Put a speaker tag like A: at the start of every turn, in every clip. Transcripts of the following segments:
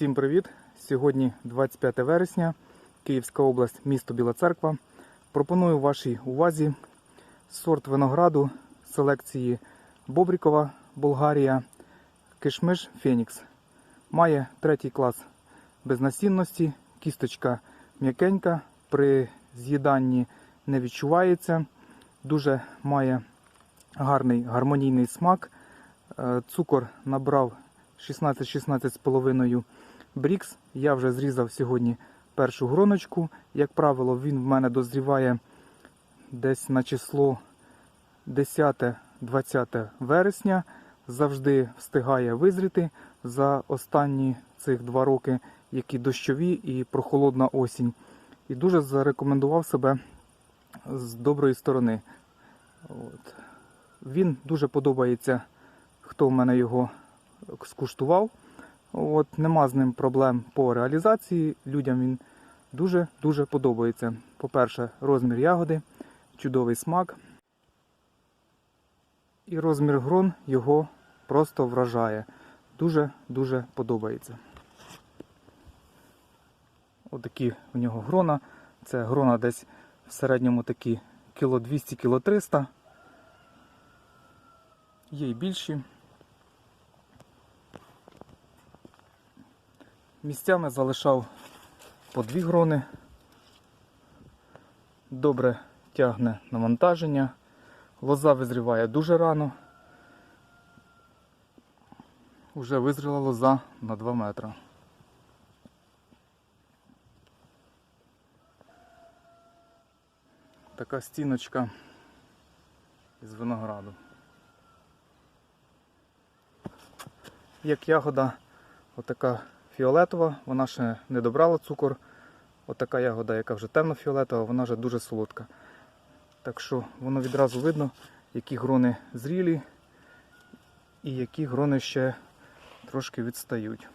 A: Всім привіт! Сьогодні 25 вересня, Київська область, місто Біла Церква. Пропоную вашій увазі сорт винограду селекції Бобрікова, Болгарія, Кишмиш Фенікс. Має третій клас безнасінності, кісточка м'якенька, при з'їданні не відчувається. Дуже має гарний гармонійний смак. Е, Цукор набрав 16-16,5 брікс. Я вже зрізав сьогодні першу гроночку. Як правило, він в мене дозріває десь на число 10-20 вересня. Завжди встигає визріти за останні цих два роки, які дощові і прохолодна осінь. І дуже зарекомендував себе з доброї сторони. От. Він дуже подобається, хто в мене його скуштував. От, нема з ним проблем по реалізації. Людям він дуже-дуже подобається. По-перше, розмір ягоди, чудовий смак. І розмір грон його просто вражає. Дуже-дуже подобається. Отакі в нього грона. Це грона десь в середньому такі кіло 200 кіло 300. Є й більші. Місцями залишав по дві грони. Добре тягне навантаження. Лоза визріває дуже рано. Уже визріла лоза на 2 метри. Така стіночка із винограду. Як ягода, отака фіолетова, вона ще не добрала цукор. Отака ягода, яка вже темно-фіолетова, вона вже дуже солодка. Так що воно відразу видно, які грони зрілі і які грони ще трошки відстають.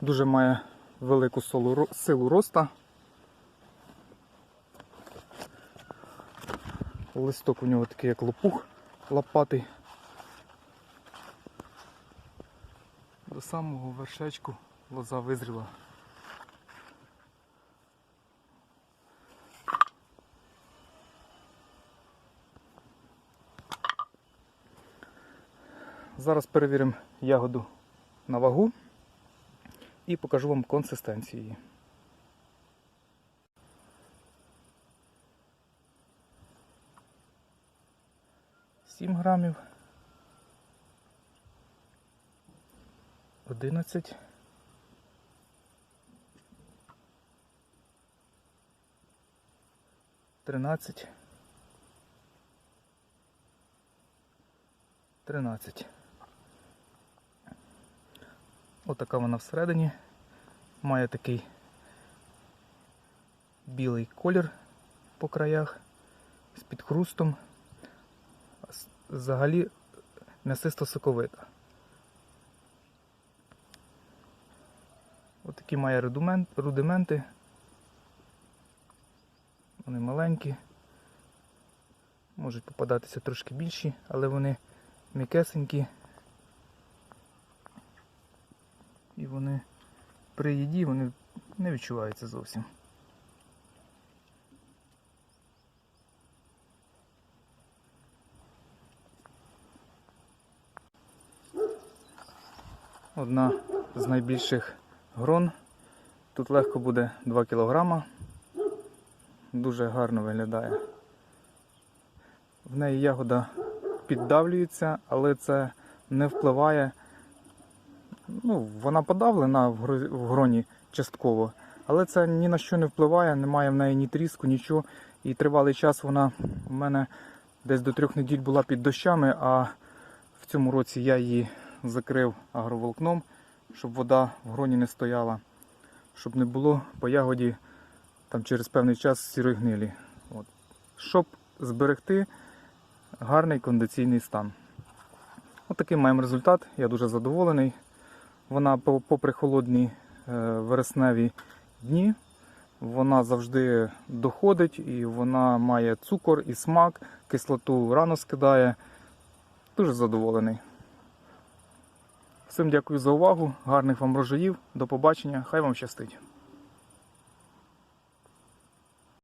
A: Дуже має велику силу роста. Листок у нього такий як лопух лопатий. До самого вершечку лоза визріла. Зараз перевіримо ягоду на вагу і покажу вам консистенцію її. Сім грамів. Одинадцять. Тринадцять. Тринадцять. Отака вона всередині. Має такий білий колір по краях з підхрустом. Взагалі м'ясисто соковита. Отакі має рудименти. Вони маленькі. Можуть попадатися трошки більші, але вони м'якесенькі. І вони при їді вони не відчуваються зовсім. Одна з найбільших грон. Тут легко буде 2 кг. Дуже гарно виглядає. В неї ягода піддавлюється, але це не впливає ну, вона подавлена в гроні частково, але це ні на що не впливає, немає в неї ні тріску, нічого. І тривалий час вона у мене десь до трьох неділь була під дощами, а в цьому році я її закрив агроволокном, щоб вода в гроні не стояла, щоб не було по ягоді там через певний час сірої гнилі. От. Щоб зберегти гарний кондиційний стан. От такий маємо результат. Я дуже задоволений. Вона попри холодні е, вересневі дні, вона завжди доходить і вона має цукор і смак, кислоту рано скидає. Дуже задоволений. Всім дякую за увагу, гарних вам рожаїв, до побачення, хай вам щастить.